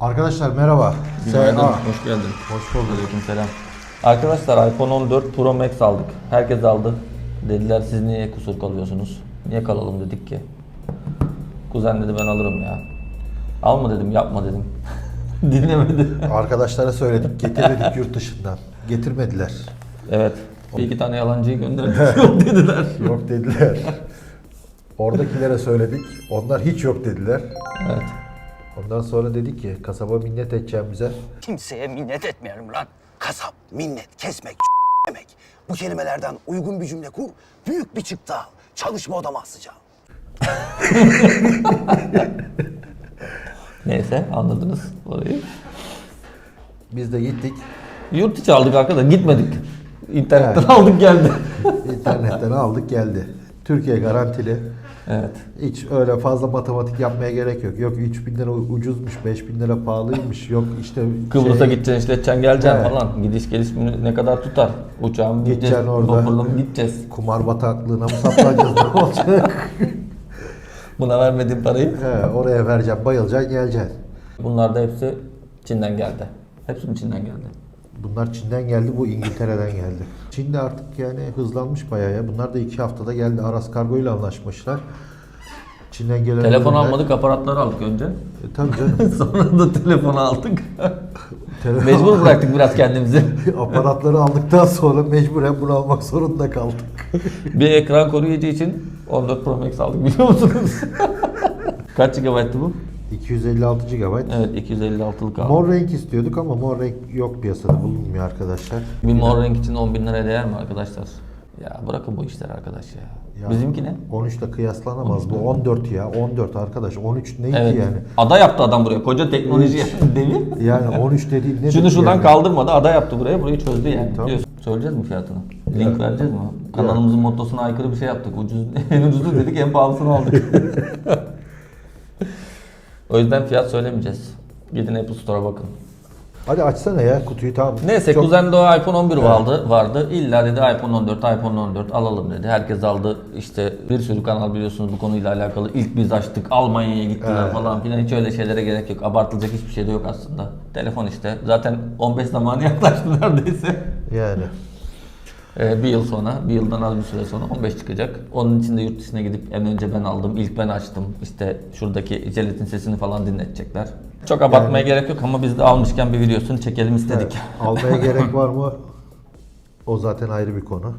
Arkadaşlar merhaba. Günaydın, SA. hoş geldin. Hoş bulduk. Aleykümselam. Arkadaşlar iPhone 14 Pro Max aldık. Herkes aldı. Dediler siz niye kusur kalıyorsunuz? Niye kalalım dedik ki. Kuzen dedi ben alırım ya. Alma dedim, yapma dedim. Dinlemedi. Arkadaşlara söyledik getirmedik yurt dışından. Getirmediler. Evet. Bir iki tane yalancıyı gönderdik. Yok dediler. Yok dediler. Oradakilere söyledik. Onlar hiç yok dediler. Evet. Ondan sonra dedik ki kasaba minnet edeceğim bize. Kimseye minnet etmeyelim lan. Kasap, minnet, kesmek, demek. Bu kelimelerden uygun bir cümle kur, büyük bir çıktı al. Çalışma odama asacağım. Neyse anladınız orayı. Biz de gittik. Yurt içi aldık arkadaşlar. Gitmedik. İnternetten aldık geldi. internetten aldık geldi. Türkiye garantili. Evet. Hiç öyle fazla matematik yapmaya gerek yok. Yok 3000 lira ucuzmuş, 5000 lira pahalıymış. Yok işte Kıbrıs'a şey- gideceksin, işleteceksin, geleceksin Evet. falan. Gidiş geliş ne kadar tutar? Uçağın gideceğiz? Vapurla mı gideceğiz? Kumar bataklığına mı saplanacağız ne olacak? Buna vermediğim parayı. He, oraya vereceğim, bayılacaksın, geleceksin. Bunlar da hepsi Çin'den geldi. Hepsi Çin'den geldi? Bunlar Çin'den geldi, bu İngiltere'den geldi. Çin de artık yani hızlanmış bayağı ya. Bunlar da iki haftada geldi. Aras Kargo ile anlaşmışlar. Çin'den gelen Telefon ürünler- almadık, aparatları aldık önce. E, tabii canım. Sonra da telefon aldık. Telefon- Mecbur bıraktık biraz kendimizi. Aparatları aldıktan sonra mecburen bunu almak zorunda kaldık. Bir ekran koruyucu için 14 Pro Max aldık biliyor musunuz? Kaç GB'tı bu? 256 GB. Evet 256'lık aldık. Mor renk istiyorduk ama mor renk yok piyasada bulunmuyor arkadaşlar. Bir mor renk için 10 bin liraya değer mi arkadaşlar? Ya bırakın bu işleri arkadaş ya. Ya, Bizimki ne? 13 ile kıyaslanamaz. Bu 14 ya. 14 arkadaş. 13 ne Evet. yani? Ada yaptı adam buraya. Koca teknoloji devir. Yani 13 dediğin ne? Şunu şuradan yani? kaldırmadı. Ada yaptı buraya. Burayı çözdü yani. Tamam. Biliyorsun. Söyleyeceğiz mi fiyatını? Link vereceğiz mi? Kanalımızın mottosuna aykırı bir şey yaptık. Ucuz, en ucuzu dedik en pahalısını aldık. O yüzden fiyat söylemeyeceğiz. Gidin Apple Store'a bakın. Hadi açsana ya kutuyu tamam. Neyse Çok- kuzen de o iPhone 11 vardı, vardı. İlla dedi iPhone 14, iPhone 14 alalım dedi. Herkes aldı. İşte bir sürü kanal biliyorsunuz bu konuyla alakalı. İlk biz açtık, Almanya'ya gittiler Evet. falan filan. Hiç öyle şeylere gerek yok. Abartılacak hiçbir şey de yok aslında. Telefon işte. Zaten 15 zamanı yaklaştı neredeyse. Yani. Ee, bir yıl sonra, bir yıldan az bir süre sonra 15 çıkacak. Onun için de yurt dışına gidip en önce ben aldım, ilk ben açtım. İşte şuradaki jelatin sesini falan dinletecekler. Çok abartmaya gerek yok ama biz de almışken bir videosunu çekelim istedik. Almaya gerek var mı? O zaten ayrı bir konu.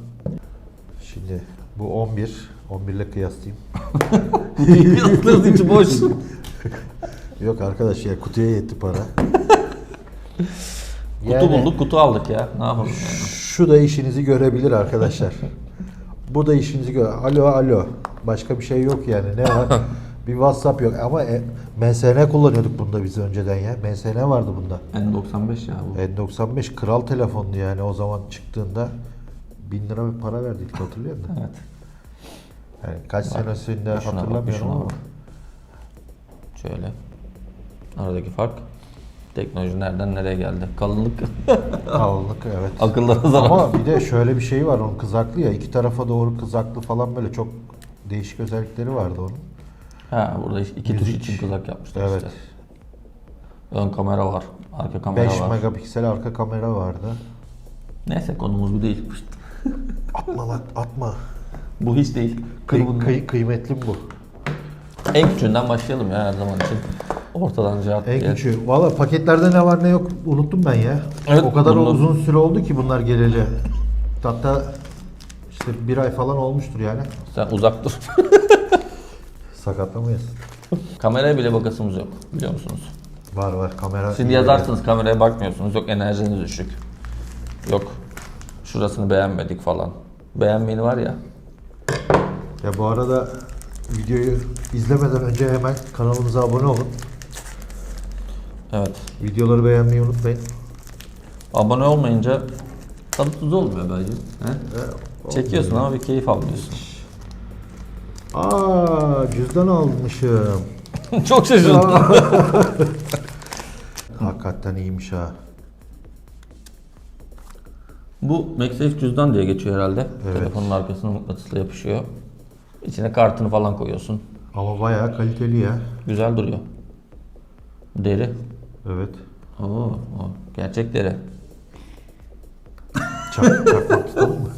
Şimdi bu 11. 11 ile kıyaslayayım. Yaslarız içi boş. Yok arkadaş ya kutuya yetti para. Kutu Yani bulduk, kutu aldık ya. Ne yapalım yani? Şu da işinizi görebilir arkadaşlar. Bu da işinizi gör. Alo alo. Başka bir şey yok yani. Ne var? bir WhatsApp yok ama e, MSN kullanıyorduk bunda biz önceden ya. MSN vardı bunda. N95 ya bu. N95 kral telefondu yani o zaman çıktığında 1000 lira bir para verdik hatırlıyor musun? Evet. Yani kaç senesinde Şuna bak, hatırlamıyorum şuna ama. bak. Şöyle. Aradaki fark. Teknoloji nereden nereye geldi? Kalınlık. Kalınlık evet. Akıllara zarar. Ama bir de şöyle bir şey var onun kızaklı ya iki tarafa doğru kızaklı falan böyle çok değişik özellikleri vardı onun. Ha burada iki tuş için kızak yapmışlar Evet. işte. Ön kamera var. Arka kamera 5 var. megapiksel arka kamera vardı. Neyse konumuz bu değil. Atma lan atma. Bu hiç değil. Kıy, kıy- kıymetli bu. En küçüğünden başlayalım ya her zaman için. Ortadan cevap En küçüğü. Valla paketlerde ne var ne yok unuttum ben ya. Evet, o kadar bunlar- uzun süre oldu ki bunlar geleli. Hatta işte bir ay falan olmuştur yani. Sen uzak dur. Sakatlamayız. Kameraya bile bakasımız yok. Biliyor musunuz? Var var kamera. İyi yazarsınız kameraya bakmıyorsunuz. Yok enerjiniz düşük. Yok şurasını beğenmedik falan. Beğenmeyeni var ya. Ya bu arada videoyu izlemeden önce hemen kanalımıza abone olun. Evet. Videoları beğenmeyi unutmayın. Abone olmayınca tadı tuzu olmuyor bence. He? Çekiyorsun ama bir keyif almıyorsun. Aa cüzdan almışım. Çok şaşırdım. Hakikaten iyiymiş ha. Bu MagSafe cüzdan diye geçiyor herhalde. Evet. Telefonun arkasına mıknatısla yapışıyor. İçine kartını falan koyuyorsun. Ama bayağı kaliteli ya. Güzel duruyor. Deri. Evet. Oo, o gerçek deri. Çak, çakmak tutalım mı?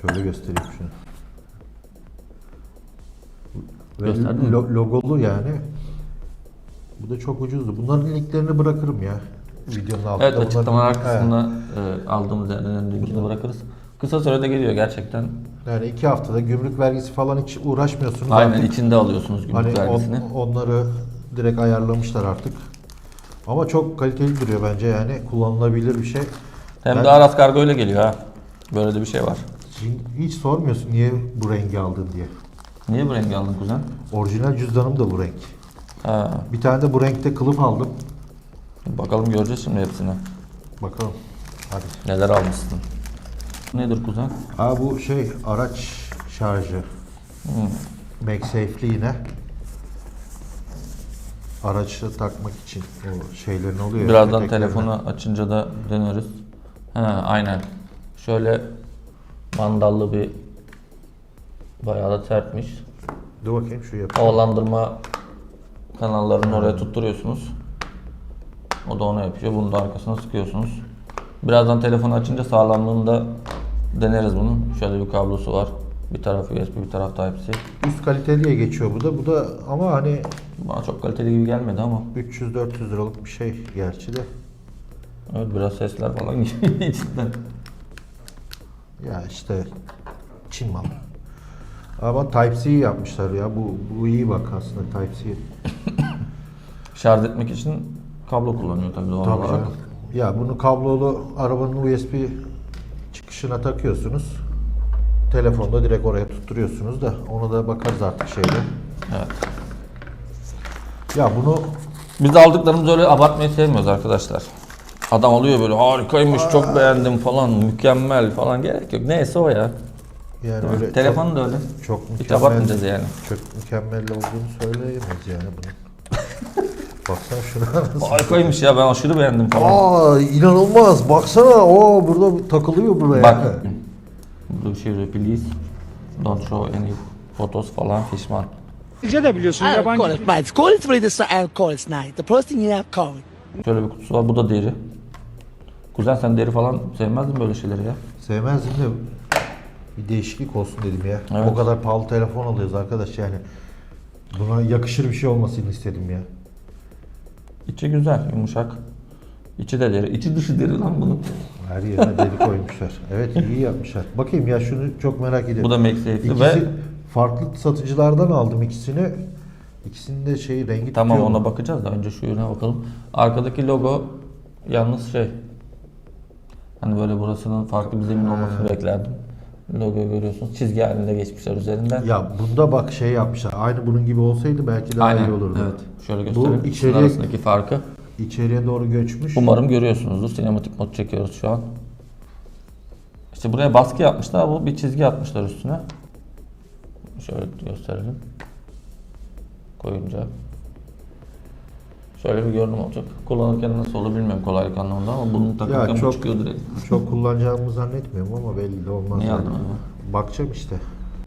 Şöyle göstereyim şunu. Ve Gösterdin lo- logolu yani. Bu da çok ucuzdu. Bunların linklerini bırakırım ya. Videonun altında. Evet açıklamalar Bunların- kısmına e, aldığımız yerden linkini bırakırız. Kısa sürede geliyor gerçekten. Yani iki haftada gümrük vergisi falan hiç uğraşmıyorsunuz. Aynen artık. içinde alıyorsunuz gümrük Hani on- vergisini. onları direkt ayarlamışlar artık. Ama çok kaliteli duruyor bence yani kullanılabilir bir şey. Hem Ben- de Aras Kargo ile geliyor ha. Böyle de bir şey var. Hiç sormuyorsun niye bu rengi aldın diye. Niye bu rengi aldın kuzen? Orijinal cüzdanım da bu renk. Ha, Bir tane de bu renkte kılıf aldım. bakalım göreceğiz şimdi hepsini. Bakalım. Hadi. Neler almışsın? Nedir kuzen? Aa bu şey araç şarjı. MagSafe'li yine. Araçla takmak için o şeylerin oluyor. Birazdan telefonu açınca da deneriz. Ha, aynen. Şöyle mandallı bir bayağı da sertmiş. Dur bakayım şu yapayım. Havalandırma kanallarını oraya tutturuyorsunuz. O da onu yapıyor. Bunu da arkasına sıkıyorsunuz. Birazdan telefonu açınca sağlamlığını da deneriz bunun. Şöyle bir kablosu var. Bir taraf USB, bir taraf Type-C. Üst kaliteliye geçiyor bu da. Bu da ama hani Bana çok kaliteli gibi gelmedi ama. 300-400 liralık bir şey gerçi de. Evet biraz sesler falan geliyor içinden. Ya işte Çin malı. Ama Type-C yapmışlar ya. Bu, bu iyi bak aslında Type-C. Şarj etmek için kablo kullanıyor tabii doğal Tabii olarak. canım. Ya bunu kablolu arabanın USB çıkışına takıyorsunuz. Telefonda direkt oraya tutturuyorsunuz da ona da bakarız artık şeyde. Evet. Ya bunu Biz de aldıklarımızı öyle abartmayı sevmiyoruz arkadaşlar. Adam alıyor böyle harikaymış, çok beğendim falan, mükemmel falan gerek yok. Neyse o ya. yani öyle Telefon da öyle. çok, çok Hiç mükemmel, abartmayacağız yani. çok mükemmel olduğunu söyleyemeyiz yani bunun. Baksana şuna nasıl. Harikaymış ya ben aşırı beğendim falan. Aa inanılmaz. Baksana. Oo burada takılıyor buraya. Bak. Şey yazıyor. Please don't show any photos falan pişman. İngilizce de biliyorsun I don't yabancı. call it bad. Call it ready and call it night. The first thing you have call it. Şöyle bir kutusu var. Bu da deri. Kuzen sen deri falan sevmezdin böyle şeyleri ya. Sevmezdim de bir değişiklik olsun dedim ya. Evet. O kadar pahalı telefon alıyoruz arkadaş yani. Buna yakışır bir şey olmasını istedim ya. İçi güzel, yumuşak. İçi de deri. İçi dışı deri lan bunun. Her yerine deri koymuşlar. Evet iyi yapmışlar. Bakayım ya şunu çok merak ediyorum. Bu da MagSafe'li İkisi ve farklı satıcılardan aldım ikisini. İkisinin de şeyi rengi tamam tutuyor mu? ona bakacağız da önce şu ürüne bakalım. Arkadaki logo yalnız şey. Hani böyle burasının farklı bir zemin olmasını beklerdim. Logoyu görüyorsunuz. Çizgi halinde geçmişler üzerinden. Ya bunda bak şey yapmışlar. Aynı bunun gibi olsaydı belki daha iyi olurdu. Evet. Şöyle göstereyim. Bu içeriye- arasındaki farkı. İçeriye doğru göçmüş. Umarım görüyorsunuzdur. Sinematik mod çekiyoruz şu an. İşte buraya baskı yapmışlar. Bu bir çizgi atmışlar üstüne. Şöyle gösterelim. Koyunca. Şöyle bir görünüm olacak. Kullanırken nasıl olur bilmiyorum kolaylık anlamında ama bunun takırken bu çok- çıkıyor direkt. Çok kullanacağımı zannetmiyorum ama belli de olmaz. Niye yani. Bakacağım işte.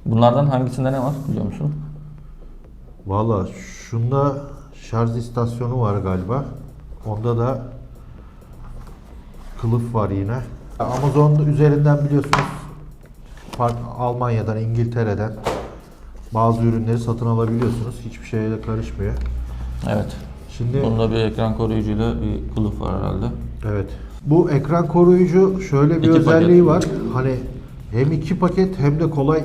Bunlardan hangisinde ne var biliyor musun? Valla şunda şarj istasyonu var galiba. Onda da kılıf var yine. Amazon üzerinden biliyorsunuz Almanya'dan, İngiltere'den bazı ürünleri satın alabiliyorsunuz. Hiçbir şeyle karışmıyor. Evet. Şimdi Bunda bir ekran koruyucuyla bir kılıf var herhalde. evet. Bu ekran koruyucu şöyle bir İki özelliği paket. var. Hani hem iki paket hem de kolay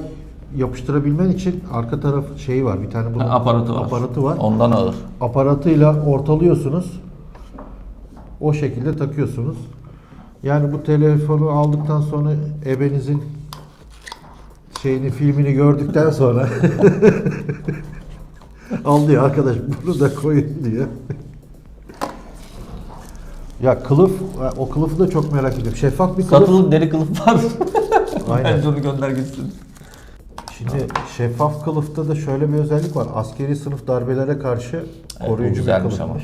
yapıştırabilmen için arka taraf şeyi var. Bir tane bunun Ha, aparatı var. aparatı var. Ondan ağır. aparatıyla ortalıyorsunuz. O şekilde takıyorsunuz. Yani bu telefonu aldıktan sonra ebenizin şeyini filmini gördükten sonra al diyor arkadaş bunu da koyun diyor. ya kılıf o kılıfı da çok merak ediyorum. Şeffaf bir kılıf. Satılık deri kılıf var. Aynen. Bence onu gönder gitsin. Şimdi şeffaf kılıfta da şöyle bir özellik var. Askeri sınıf darbelere karşı Evet, koruyucu bir güzelmiş ama.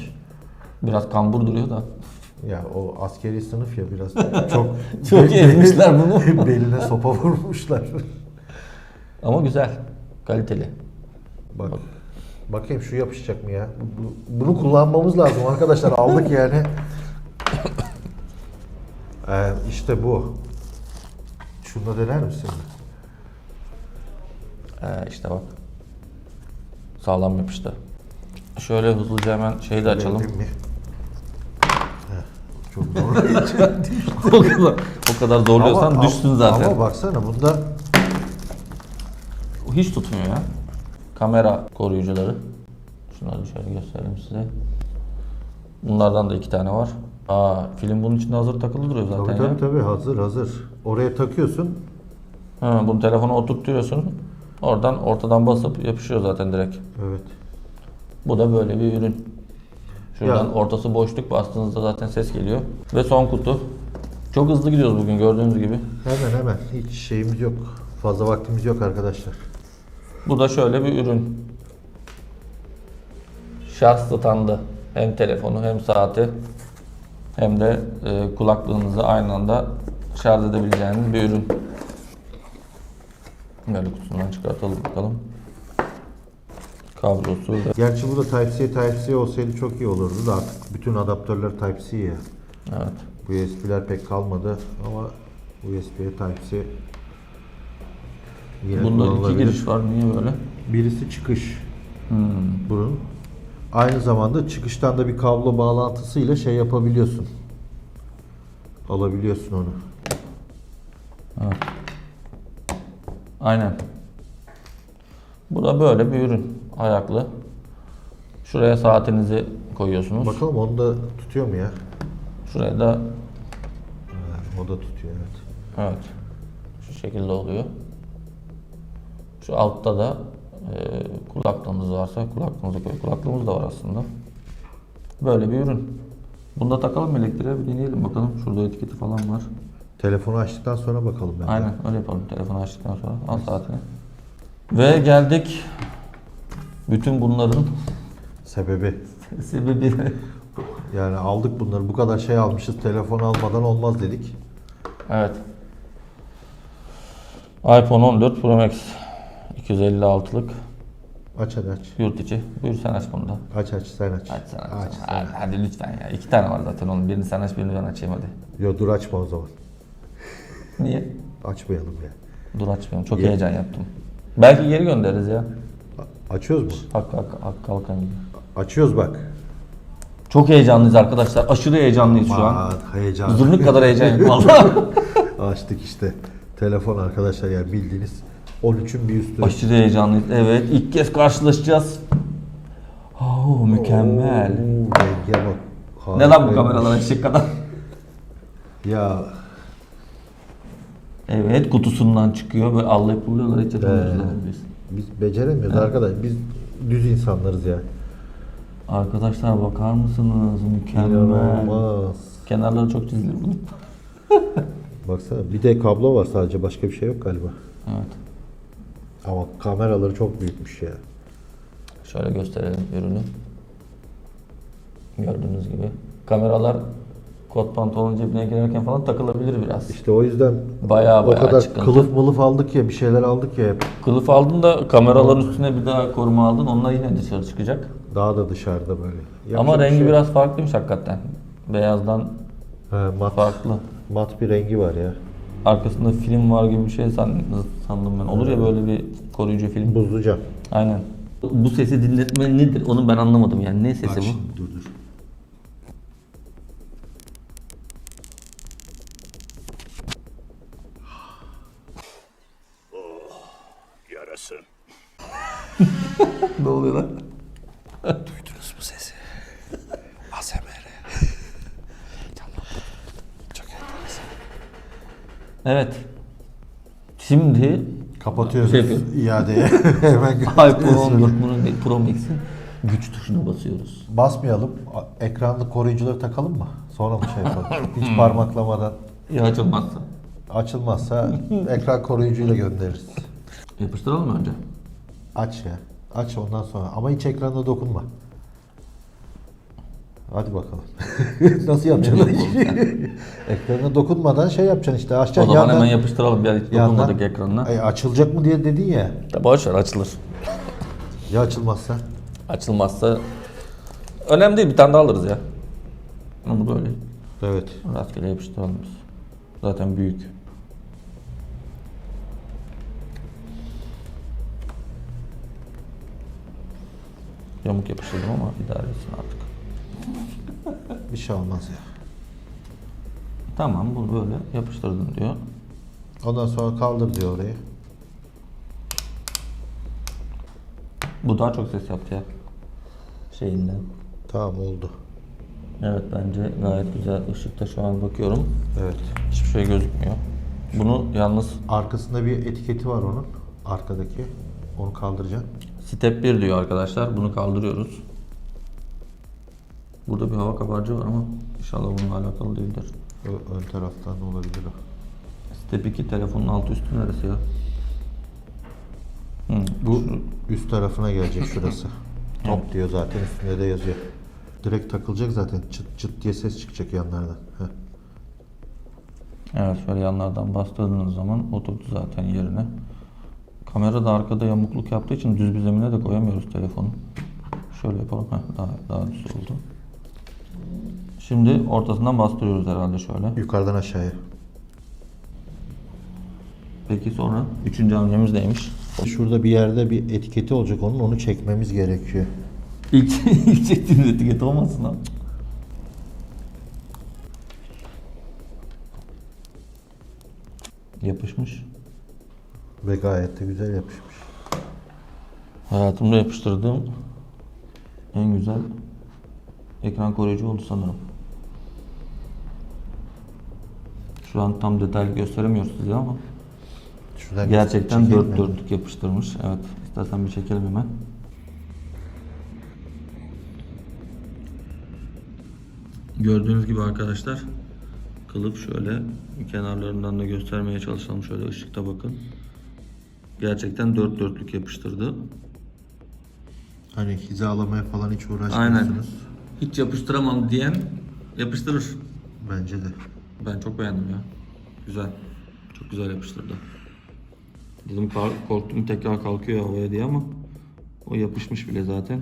Biraz kambur duruyor da. Ya o askeri sınıf ya biraz çok Çok ezmişler bunu. beline sopa vurmuşlar. Ama güzel. Kaliteli. Bak Bakayım şu yapışacak mı ya? Bu- bu- Bunu kullanmamız lazım arkadaşlar. Aldık yani. Ee, işte bu. Şunu dener misin? Ee, işte bak. Sağlam yapıştı. Şöyle hızlıca hemen şeyi de açalım. Değil mi? Çok zor. o kadar, o kadar zorluyorsan Ama- düşsün zaten. Ama baksana bunda Hiç tutmuyor ya. Kamera koruyucuları. Şunları şöyle göstereyim size. Bunlardan da iki tane var. Aa, film bunun içinde hazır takılı duruyor zaten tabii ya. tabii tabii hazır hazır. Oraya takıyorsun. Ha, bunu telefona oturtuyorsun. Oradan ortadan basıp yapışıyor zaten direkt. Evet. Bu da böyle bir ürün. Şuradan Ya. ortası boşluk bastığınızda zaten ses geliyor. Ve son kutu. Çok hızlı gidiyoruz bugün gördüğünüz gibi. Hemen hemen. Hiç şeyimiz yok. Fazla vaktimiz yok arkadaşlar. Bu da şöyle bir ürün. Şarj standı. Hem telefonu hem saati hem de e, kulaklığınızı aynı anda şarj edebileceğiniz bir ürün. Böyle kutusundan çıkartalım bakalım. Kablosu. Gerçi bu da Type-C Type-C olsaydı çok iyi olurdu da artık bütün adaptörler Type-C ya. Evet. USB'ler pek kalmadı ama USB'ye Type-C yine Bunda iki giriş var. Niye böyle? Birisi çıkış Hmm. bunun. Aynı zamanda çıkıştan da bir kablo bağlantısıyla şey yapabiliyorsun. Alabiliyorsun onu. Aynen. Bu da böyle bir ürün. Ayaklı. Şuraya saatinizi koyuyorsunuz. Bakalım onu da tutuyor mu ya? Şuraya da Ha, o da tutuyor evet. evet. Şu şekilde oluyor. Şu altta da e, kulaklığınız varsa kulaklığınıza koy. Kulaklığımız da var aslında. Böyle bir ürün. Bunda takalım mı elektriğe bir deneyelim bakalım. Şurada etiketi falan var. Telefonu açtıktan sonra bakalım ben. de. Aynen öyle yapalım. Telefonu açtıktan sonra al saatini. Ve geldik bütün bunların Sebebi. sebebine. Yani aldık bunları. Bu kadar şey almışız. Telefon almadan olmaz dedik. Evet. iPhone 14 Pro Max 256'lık Aç hadi aç. yurt içi. Buyur sen aç bunu da. Aç aç sen aç. Aç sen aç. Aç sen. Hadi, hadi lütfen ya. İki tane var zaten onun. Birini sen aç birini ben açayım hadi. Yo dur açma o zaman. Niye? Açmayalım ya. Dur açmıyorum. Çok Ye- heyecan yaptım. Belki geri göndeririz ya. Açıyoruz mu? Hak hak hak kalkan gibi. Açıyoruz bak. Çok heyecanlıyız arkadaşlar. Aşırı heyecanlıyız şu an. Aman heyecan. Zırnık kadar heyecan yok valla. Açtık işte. Telefon arkadaşlar yani bildiğiniz 13'ün bir üstü. Aşırı heyecanlıyız. Evet ilk kez karşılaşacağız. Oh, mükemmel. Oo, renge bak. Ne lan bu kameralar eşek kadar? Ya Evet kutusundan çıkıyor ve allayıp vuruyorlar hiç Ee. Biz. beceremiyoruz arkadaş. Biz düz insanlarız ya. Arkadaşlar bakar mısınız? Mükemmel. İnanılmaz. Kenarları çok çizilir bunun. Baksana bir de kablo var sadece başka bir şey yok galiba. Evet. Ama kameraları çok büyükmüş ya. Şöyle gösterelim ürünü. Gördüğünüz gibi. Kameralar kot pantolonun cebine girerken falan takılabilir biraz. İşte o yüzden Bayağı o bayağı kadar çıkıntı. kılıf mılıf aldık ya bir şeyler aldık ya hep. Kılıf aldın da kameraların üstüne bir daha koruma aldın. Onlar yine dışarı çıkacak. Daha da dışarıda böyle. Yapacak Ama bir rengi şey yok. biraz farklıymış hakikaten. Beyazdan He, mat, farklı. mat bir rengi var ya. Arkasında film var gibi bir şey san- sandım ben. Olur ya böyle bir koruyucu film. Buzlu cam. Aynen. Bu sesi dinletme nedir? Onu ben anlamadım yani. Ne sesi bu? dur dur. Ne oluyor lan? Duydunuz mu sesi? ASMR. Çok enteresan. Evet. Şimdi Kapatıyoruz Şey yapıyor. iadeye. Hemen iPhone 14 Pro- Pro Max'in güç tuşuna basıyoruz. Basmayalım. A- Ekranlı koruyucuları takalım mı? Sonra mı şey yapalım? Hiç parmaklamadan Ya açılmazsa. açılmazsa ekran koruyucuyla göndeririz. Yapıştıralım mı önce? Aç ya. Aç ondan sonra. Ama hiç ekrana dokunma. Hadi bakalım. Nasıl yapacaksın? Ekrana dokunmadan şey yapacaksın işte. O Açacaksın zaman yandan. hemen yapıştıralım. Bir hiç dokunmadık ekranına. Ay, açılacak mı diye dedin ya. Ya boş ver açılır. Ya açılmazsa? Açılmazsa önemli değil bir tane daha alırız ya. Onu böyle Evet. rastgele yapıştıralım biz. Zaten büyük. Yamuk yapıştırdım ama idare etsin artık. Bir şey olmaz ya. Tamam bunu böyle yapıştırdım diyor. Ondan sonra kaldır diyor orayı. Bu daha çok ses yaptı ya. Şeyinden. Tamam oldu. Evet bence gayet güzel. Işıkta şu an bakıyorum. Evet. Hiçbir şey gözükmüyor. Bunu yalnız Arkasında bir etiketi var onun. Arkadaki. Onu kaldıracaksın. Step 1 diyor arkadaşlar. Bunu kaldırıyoruz. Burada bir hava kabarcığı var ama inşallah bununla alakalı değildir. Ö- ön taraftan olabilir o. Step 2 telefonun altı üstü neresi ya? Hı, Bu üst tarafına gelecek şurası. Top diyor zaten üstünde de yazıyor. Direkt takılacak zaten. Çıt çıt diye ses çıkacak yanlardan. Heh. Evet şöyle yanlardan bastırdığınız zaman oturdu zaten yerine. Kamera da arkada yamukluk yaptığı için düz bir zemine de koyamıyoruz telefonu. Şöyle yapalım. Heh, daha, daha düz oldu. Şimdi ortasından bastırıyoruz herhalde şöyle. Yukarıdan aşağıya. Peki sonra üçüncü hamlemiz neymiş? Şurada bir yerde bir etiketi olacak onun. Onu çekmemiz gerekiyor. İlk, ilk çektiğimiz etiket olmasın ha. Yapışmış. Ve gayet de güzel yapışmış. Hayatımda yapıştırdığım en güzel ekran koruyucu oldu sanırım. Şu an tam detaylı gösteremiyoruz size ama Şuradan gerçekten dört dörtlük yapıştırmış. Evet, istersen bir çekelim hemen. Gördüğünüz gibi arkadaşlar kılıf şöyle kenarlarından da göstermeye çalışalım şöyle ışıkta bakın. Gerçekten dört dörtlük yapıştırdı. Hani hizalamaya falan hiç Aynen. uğraşmıyorsunuz. Hiç yapıştıramam diyen yapıştırır. Bence de. Ben çok beğendim ya. Güzel. Çok güzel yapıştırdı. Dedim korktum tekrar kalkıyor havaya diye ama o yapışmış bile zaten.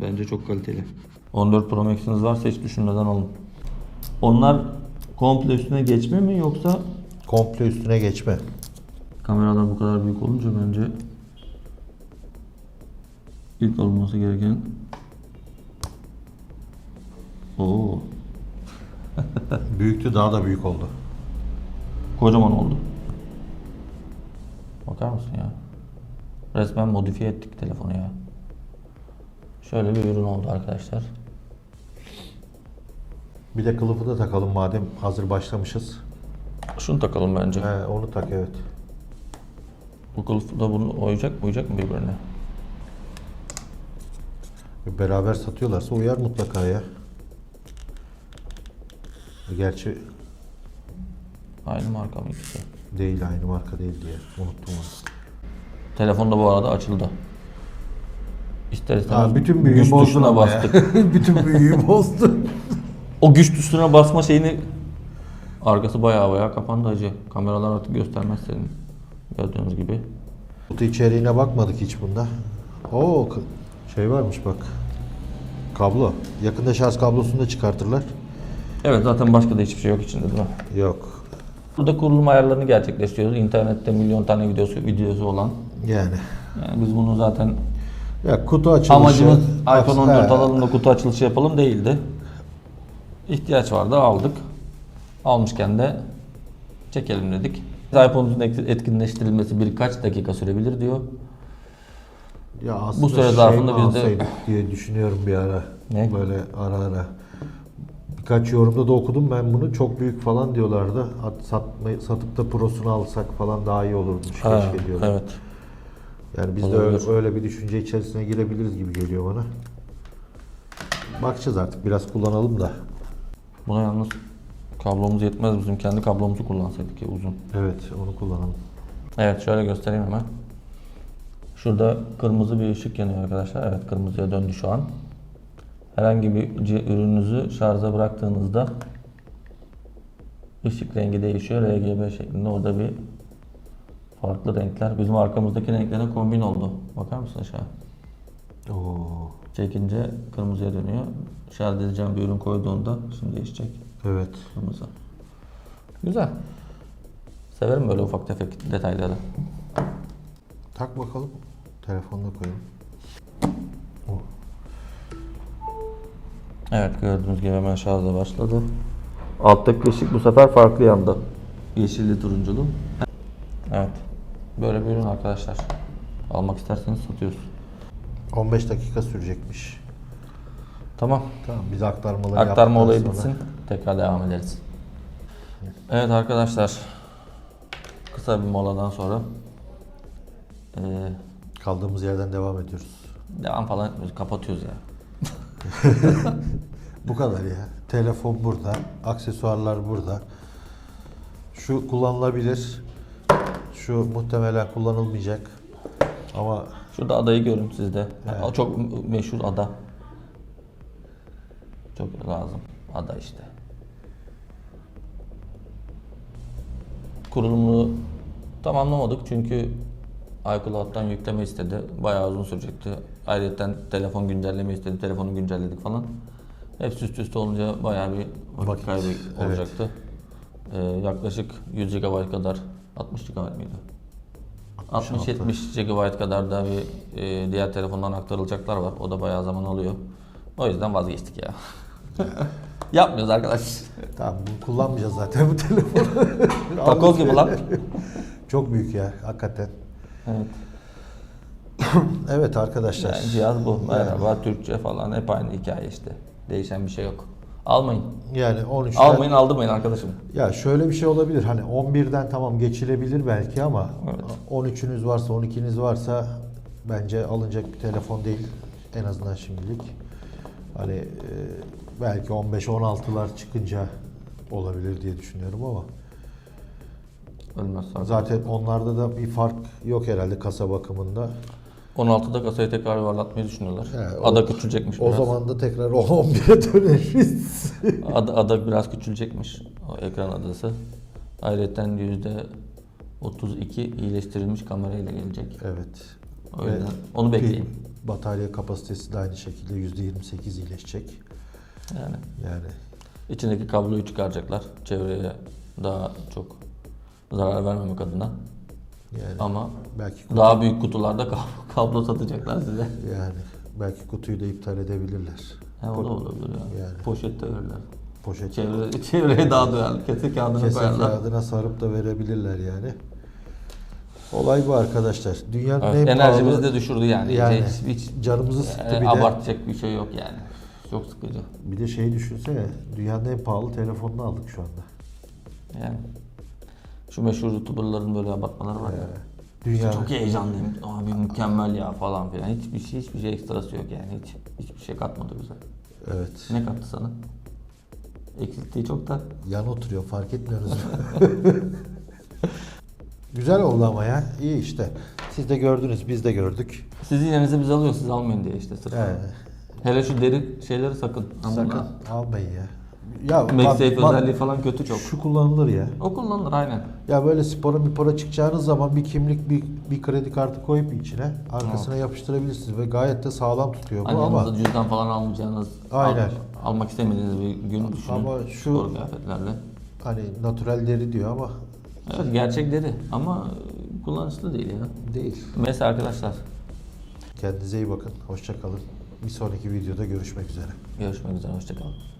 Bence çok kaliteli. 14 Pro Max'iniz varsa hiç düşünmeden alın. Onlar komple üstüne geçme mi yoksa Komple üstüne geçme. Kameralar bu kadar büyük olunca bence ilk olması gereken Oo, Büyüktü daha da büyük oldu. Kocaman oldu. Bakar mısın ya? Resmen modifiye ettik telefonu ya. Şöyle bir ürün oldu arkadaşlar. Bir de kılıfı da takalım madem hazır başlamışız. Şunu takalım bence. He, onu tak evet. Bu kılıf da bunu uyacak, uyacak mı birbirine? Beraber satıyorlarsa uyar mutlaka ya. Gerçi Aynı marka mı ikisi? değil aynı marka değil diye unuttum onu. Telefon da bu arada açıldı. İster istemez Ha, bütün büyüyü güç tuşuna bastık. bütün büyüyü bozdu. o güç tuşuna basma şeyini arkası bayağı bayağı kapandı acı. Kameralar artık göstermez senin. Gördüğünüz gibi. Kutu içeriğine bakmadık hiç bunda. Oo şey varmış bak. Kablo. Yakında şarj kablosunu da çıkartırlar. Evet zaten başka da hiçbir şey yok içinde değil mi? Yok. Burada kurulum ayarlarını gerçekleştiriyoruz. İnternette milyon tane videosu videosu olan. Yani. Yani biz bunu zaten Ya kutu açılışı. amacımız iPhone 14 He. alalım da kutu açılışı yapalım değildi. İhtiyaç vardı aldık. Almışken de çekelim dedik. iPhone'un etkinleştirilmesi birkaç dakika sürebilir diyor. Ya aslında Bu süre şey zarfında mi biz de- diye düşünüyorum bir ara. Ne? Böyle ara ara. Birkaç yorumda da okudum ben bunu. Çok büyük falan diyorlardı. At, satma, satıp da prosunu alsak falan daha iyi olurmuş. Ha, Keşke diyorlar. evet. Yani biz de Olabilir. öyle, öyle bir düşünce içerisine girebiliriz gibi geliyor bana. Bakacağız artık biraz kullanalım da. Buna yalnız kablomuz yetmez. Bizim kendi kablomuzu kullansaydık ya uzun. Evet onu kullanalım. Evet şöyle göstereyim hemen. Şurada kırmızı bir ışık yanıyor arkadaşlar. Evet kırmızıya döndü şu an. Herhangi bir ürününüzü şarja bıraktığınızda ışık rengi değişiyor. RGB şeklinde orada bir farklı renkler. Bizim arkamızdaki renklere kombin oldu. Bakar mısın aşağı? Oo. Çekince kırmızıya dönüyor. Şarj edeceğim bir ürün koyduğunda şimdi değişecek. Evet. Kırmızı. Güzel. Severim böyle ufak tefek detayları. Tak bakalım. Telefonuna koyalım. Oh. Evet gördüğünüz gibi hemen şarja başladı. Alttaki ışık bu sefer farklı yandı. Yeşilli turunculu. Evet. Böyle bir ürün arkadaşlar. Almak isterseniz satıyoruz. 15 dakika sürecekmiş. Tamam. Tamam biz aktarmaları Aktarma olayı sonra- bitsin. Tekrar devam ederiz. Evet arkadaşlar. Kısa bir moladan sonra eee, Kaldığımız yerden devam ediyoruz. devam falan etmiyoruz. Kapatıyoruz ya. Bu kadar ya. Telefon burada, aksesuarlar burada. Şu kullanılabilir. Şu muhtemelen kullanılmayacak. Ama Şurada adayı görün sizde. Çok meşhur ada. Çok lazım. Ada işte. Kurulumunu tamamlamadık çünkü iCloud'dan yükleme istedi. Bayağı uzun sürecekti. Ayrıca telefon güncelleme istedi. Telefonu güncelledik falan. Hepsi üst üste olunca bayağı bir vakit Vakit, kaybı evet. olacaktı. Ee, yaklaşık 100 GB kadar 60 GB mıydı? 60-70 GB kadar da bir e, diğer telefondan aktarılacaklar var. O da bayağı zaman alıyor. O yüzden vazgeçtik ya. Yapmıyoruz arkadaş. tamam bunu kullanmayacağız zaten bu telefonu. Takoz gibi lan. Çok büyük ya hakikaten. Evet. Evet arkadaşlar. Yani cihaz bu. Merhaba Türkçe falan hep aynı hikaye işte. Değişen bir şey yok. Almayın. Yani 13'ten Almayın aldırmayın arkadaşım. Ya şöyle bir şey olabilir. Hani 11'den tamam geçilebilir belki ama Evet. 13'ünüz varsa, 12'niz varsa bence alınacak bir telefon değil. En azından şimdilik. Hani e, belki 15-16'lar çıkınca olabilir diye düşünüyorum ama Ölmez zaten. zaten onlarda da bir fark yok herhalde kasa bakımında. 16'da kasayı tekrar yuvarlatmayı düşünüyorlar. He, o- ada küçülecekmiş O biraz. zaman da tekrar 11'e döneriz. Ada, ada biraz küçülecekmiş. O ekran adası. Ayrıca yüzde 32 iyileştirilmiş kamerayla gelecek. evet. O yüzden Ve onu bekleyin. Batarya kapasitesi de aynı şekilde %28 iyileşecek. Yani Yani içindeki kabloyu çıkaracaklar. Çevreye daha çok zarar vermemek adına. yani Ama belki kutu- daha büyük kutularda kablo, satacaklar size. Yani belki kutuyu da iptal edebilirler. Ha, o da olabilir yani. Yani. Poşette verirler. Poşet Çevre, çevreye daha duyarlı. Kese kağıdına kese koyarlar. kağıdına sarıp da verebilirler yani. Olay bu arkadaşlar. Dünyanın Evet, en enerjimizi pahalı... de düşürdü yani. Yani hiç, hiç canımızı sıktı e, bir de. abartacak bir şey yok yani. Çok sıkıcı. Bir de şeyi düşünsene. Dünyanın en pahalı telefonunu aldık şu anda. Yani. Şu meşhur youtuberların böyle abartmaları var ya. Dünya İşte çok heyecanlıyım. Abi mükemmel ya falan filan. Hiçbir şey hiçbir şey ekstrası yok yani. Hiç hiçbir şey katmadı bize. Evet. Ne kattı sana? Eksilttiği çok da. Yan oturuyor fark etmiyoruz. Güzel oldu ama ya. İyi işte. Siz de gördünüz, biz de gördük. Sizin yerinize biz alıyoruz siz almayın diye işte sırf. He, Hele şu deri şeyleri sakın. Aman sakın almayın ya. Ya MagSafe bak- özelliği falan kötü çok. Şu kullanılır ya. O kullanılır aynen. Ya böyle spora bir para çıkacağınız zaman bir kimlik, bir, bir kredi kartı koyup içine arkasına yapıştırabilirsiniz ve gayet de sağlam tutuyor bu Hani ama yanınızda cüzdan falan almayacağınız, Aynen. al- almak istemediğiniz bir gün düşünün. Ama şu- spor kıyafetlerle. hani natürel deri diyor ama Evet gerçek deri ama kullanışlı değil ya. değil. Mesela arkadaşlar Kendinize iyi bakın. Hoşça kalın. Bir sonraki videoda görüşmek üzere. görüşmek üzere hoşçakalın.